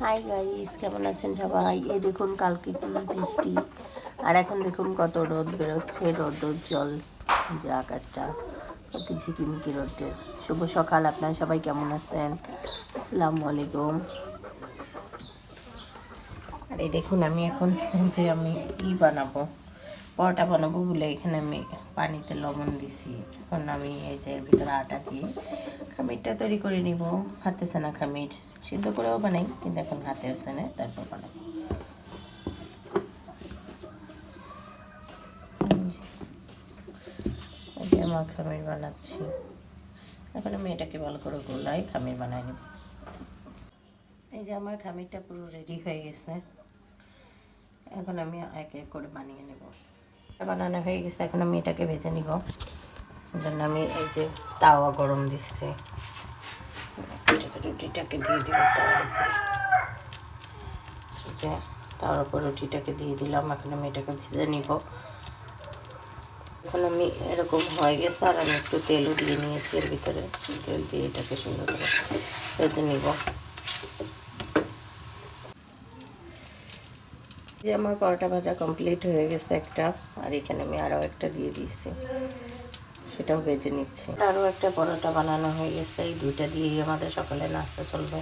Hi guys কেমন আছেন সবাই? এই দেখুন কালকে কি বৃষ্টি। আর এখন দেখুন কত রোদ বেরোচ্ছে, রোদ রোদ, জল। যে আকাশটা, কত ঝিকিমিকি রোদের। শুভ সকাল, আপনারা সবাই কেমন আছেন? আসসালামু আলাইকুম। আর এই দেখুন, আমি এখন যে আমি ই বানাবো, পরোটা বানাবো বলে এখানে আমি পানিতে লবণ দিছি। এখন আমি এই যে ভিতরে আটা দিয়ে খামিরটা তৈরি করে নিব। হাতে সানা খামির। সিদ্ধ করেও বানাই, কিন্তু এখন হাতে সানে তারপর বানাবো এই যে আমার খামির বানাচ্ছি। এখন আমি এটাকে ভালো করে গোলাই খামির বানাই নেব। এই যে আমার খামিরটা পুরো রেডি হয়ে গেছে। এখন আমি এক এক করে বানিয়ে নেব। বানানো হয়ে গেছে, এখন আমি এটাকে ভেজে নিব। জন্য আমি এই যে তাওয়া গরম দিচ্ছি। রুটিটাকে দিয়ে দিব যে তাওয়ার উপর রুটিটাকে দিয়ে দিলাম, এখন আমি এটাকে ভেজে নিব। এখন আমি এরকম হয়ে গেছে, আর আমি একটু তেলও দিয়ে নিয়েছি এর ভিতরে। তেল দিয়ে এটাকে সুন্দর করে ভেজে নিব। যে, আমার পরোটা ভাজা কমপ্লিট হয়ে গেছে একটা, আর এখানে আমি আরও একটা দিয়ে দিয়েছি। সেটাও ভেজে নিচ্ছি। আরও একটা পরোটা বানানো হয়ে গেছে, এই দুইটা দিয়েই আমাদের সকালে নাস্তা চলবে।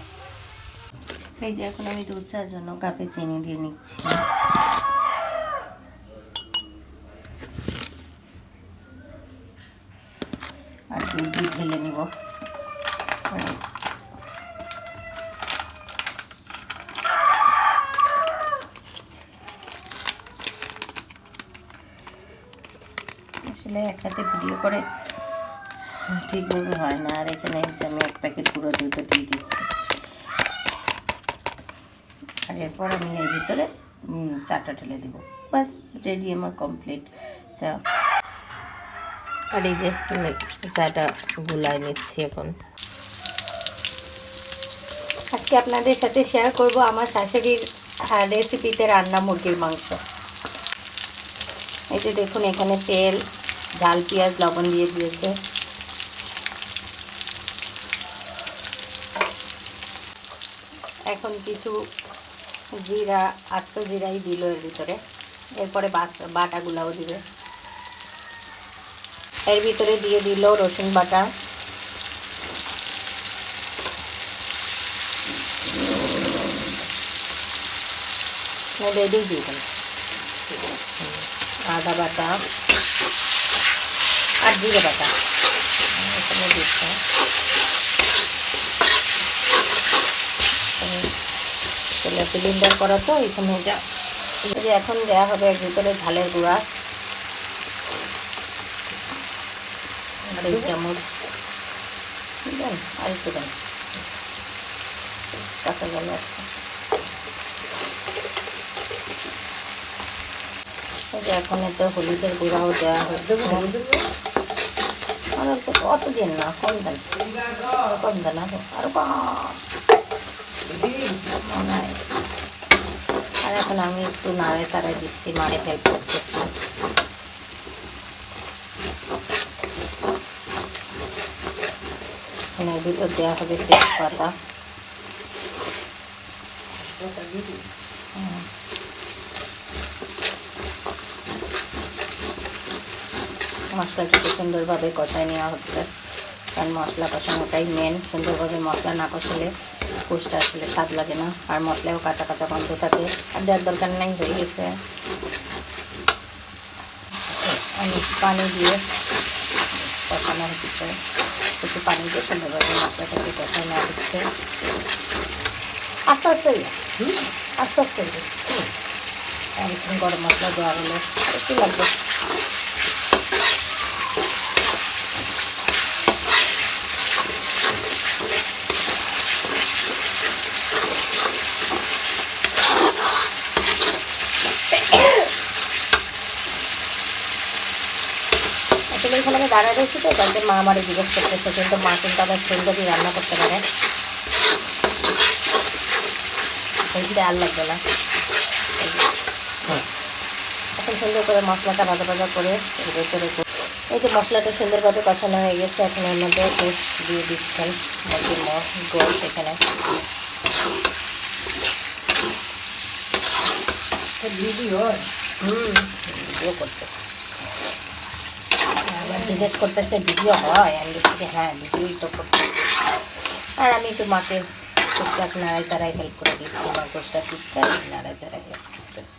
এই যে এখন আমি দুধ চার জন্য কাপে চিনি দিয়ে নিচ্ছি আর দুধ দিয়ে ঢেলে নিব হাতে ভিডিও করে। ঠিকভাবে হয় না। আর এখানে এসে আমি এক প্যাকেট পুরো দুধও দিয়ে দিচ্ছি। আর এরপর আমি এর ভিতরে চাটা ঢেলে দেবো। বাস রেডি আমার কমপ্লিট চা। আর এই যে চাটা গুলাই নিচ্ছি এখন। আজকে আপনাদের সাথে শেয়ার করব আমার শাশুড়ির রেসিপিতে রান্না মুরগির মাংস। এই যে দেখুন, এখানে তেল ঝাল পেঁয়াজ, লবণ দিয়ে দিয়েছে। এখন কিছু জিরা, আস্ত জিরাই দিল এর ভিতরে। এরপরে বাটাগুলাও দিবে। এর ভিতরে দিয়ে দিল রসুন বাটা। রেডি দেন আদা বাটা। আর জিরে বাটা তেলে সিলিন্ডার করা তো এখানে যা এখন দেওয়া হবে ভিতরে ঝালের গুঁড়া। আর একটু এখন এতে হলুদের গুঁড়াও দেওয়া হচ্ছে। অত দিন না, কম দেন। আরও আরও এখন আমি একটু নাড়ে তাড়াই দিচ্ছি, মারে হেল্প করতেছি। এখানে ভিতর দেওয়া হবে তেজপাতা। হুম। মশলাটাকে সুন্দরভাবে কষায় নেওয়া হচ্ছে। কারণ মশলা কষানোটাই মেন সুন্দরভাবে মশলা না কষলে পোস্টটা আসলে স্বাদ লাগে না। আর মশলাও কাঁচা কাঁচা গন্ধ থাকে। আর দেওয়ার দরকার নাই হয়ে গেছে। আমি পানি দিয়ে কষানো হচ্ছে। কিছু পানি দিয়ে সুন্দরভাবে মশলাটাকে কষায় নেওয়া হচ্ছে। আস্তে আস্তে আস্তে আস্তে। গরম মশলা দেওয়া হলে। একটু লাগবে আসলে এখানে আমি দাঁড়ায় রয়েছি তো তাতে মা আমার জিজ্ঞেস করতেছে কিন্তু মা কিন্তু আবার সুন্দরই রান্না করতে পারে। আর লাগবে না। এখন সুন্দর করে মশলাটা ভাজা ভাজা করে করে- এই যে মশলাটা সুন্দরভাবে কষানো হয়ে গেছে এখন এর মধ্যে পেস্ট দিয়ে দিচ্ছেন মুরগির গোস এখানে। ভিডিও হুম ভিডিও করতে জিজ্ঞেস করতেছে, ভিডিও হয়? আমি বলছি হ্যাঁ ভিডিওই তো আর আমি একটু মাকে টুকটাক নাড়াই চাড়াই হেল্প করে দিচ্ছি দিচ্ছে নাড়াই হেল্প করতেছি।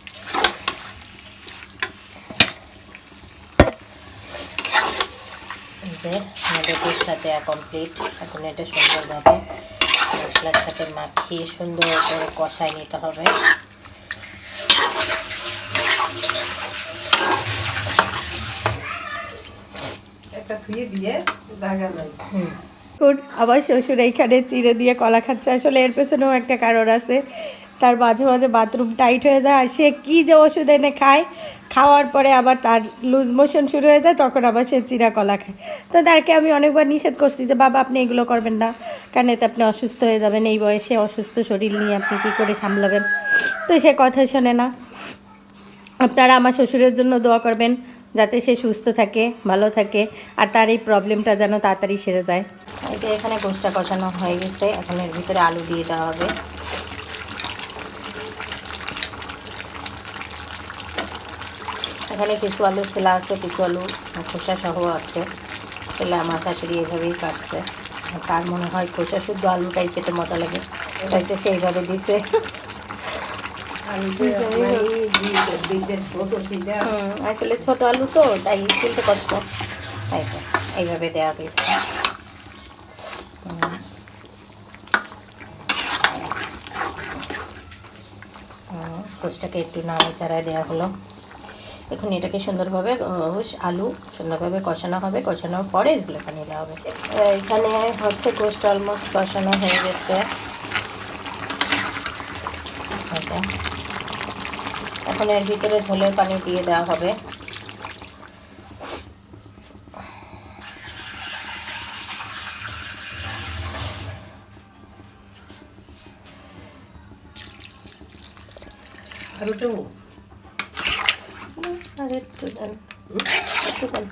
যে, আমাদের গোষ্ঠটা দেওয়া কমপ্লিট এখন এটা সুন্দরভাবে মশলার সাথে মাখিয়ে সুন্দর করে কষাই নিতে হবে। একটা ধুয়ে দিয়ে আবার শ্বশুর এইখানে চিড়ে দিয়ে কলা খাচ্ছে। আসলে এর পেছনেও একটা কারণ আছে। তার মাঝে মাঝে বাথরুম টাইট হয়ে যায় আর সে কী যে ওষুধ এনে খায়, খাওয়ার পরে আবার তার লুজ মোশন শুরু হয়ে যায়, তখন আবার সে চিরা কলা খায়। তো তারকে আমি অনেকবার নিষেধ করছি যে, বাবা, আপনি এগুলো করবেন না। কারণ এতে আপনি অসুস্থ হয়ে যাবেন। এই বয়সে অসুস্থ শরীর নিয়ে আপনি কী করে সামলাবেন? তো সে কথা শোনে না। আপনারা আমার শ্বশুরের জন্য দোয়া করবেন। যাতে সে সুস্থ থাকে, ভালো থাকে, আর তার এই প্রবলেমটা যেন তাড়াতাড়ি সেরে যায়। এই যে এখানে গোষ্ঠটা কষানো হয়ে গেছে, এখন এর ভিতরে আলু দিয়ে দেওয়া হবে। এখানে কিছু আলু ছেলা আছে, কিছু আলু খোসা সহ আছে। আসলে আমার শাশুড়ি এভাবেই কাটছে। তার মনে হয় খোসা শুদ্ধ আলুটাই খেতে মজা লাগে। তাইতে সেইভাবে দিছে। আমি যে আমার দিকে ছোট সেটা হুম, আসলে ছোট আলু তো তাই তুলতে কষ্ট। তাই তো এইভাবে দেওয়া হয়েছে। হুম, একটু নাড়া চাড়ায় দেওয়া হলো। এখন এটাকে সুন্দরভাবে আলু সুন্দরভাবে কষানো হবে। কষানোর পরে এগুলো পানি দেওয়া হবে। এখানে হচ্ছে গোষ্ঠ অলমোস্ট কষানো হয়ে গেছে। এখন এর ভিতরে ঝোলের পানি দিয়ে দেওয়া হবে। আর একটু আর একটু দেন একটু দেন।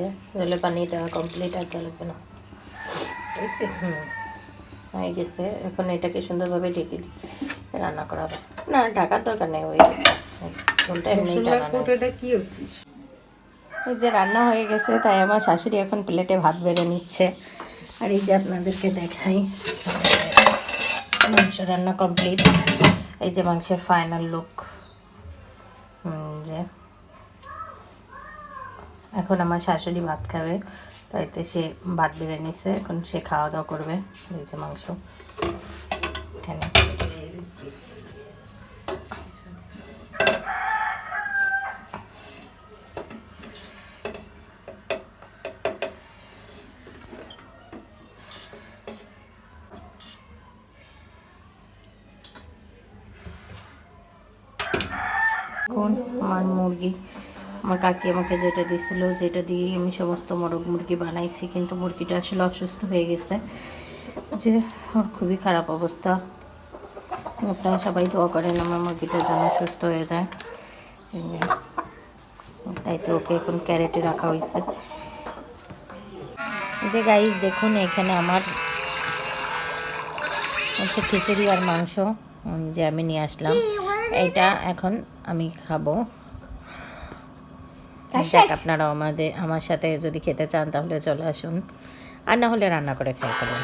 যে জলে পানি দেওয়া কমপ্লিট আর দেওয়া লাগবে না। হুম। হয়ে গেছে। এখন এটাকে সুন্দরভাবে ঢেকে দিই রান্না করা হবে। না ঢাকার দরকার নেই ওই এমনি এই যে রান্না হয়ে গেছে তাই আমার শাশুড়ি এখন প্লেটে ভাত বেড়ে নিচ্ছে। আর এই যে আপনাদেরকে দেখাই মাংস রান্না কমপ্লিট এই যে মাংসের ফাইনাল লুক যে এখন আমার শাশুড়ি ভাত খাবে, তাইতে সে ভাত বেড়ে নিছে, এখন সে খাওয়া দাওয়া করবে, এই যে মাংস। এখানে আমার মুরগি। আমার কাকি আমাকে যেটা দিছিল যেটা দিয়ে আমি সমস্ত মোরগ মুরগি বানাইছি কিন্তু মুরগিটা আসলে অসুস্থ হয়ে গেছে। যে ওর খুবই খারাপ অবস্থা। আপনারা সবাই দোয়া করেন আমার মুরগিটা যেন সুস্থ হয়ে যায়। তাই তো ওকে এখন ক্যারেটে রাখা হয়েছে। যে গাইস দেখুন এখানে আমার হচ্ছে খিচুড়ি আর মাংস যে আমি নিয়ে আসলাম। এটা এখন আমি খাব। দেখ আপনারাও আমাদের আমার সাথে যদি খেতে চান তাহলে চলে আসুন। আর না হলে রান্না করে খেয়ে ফেলুন।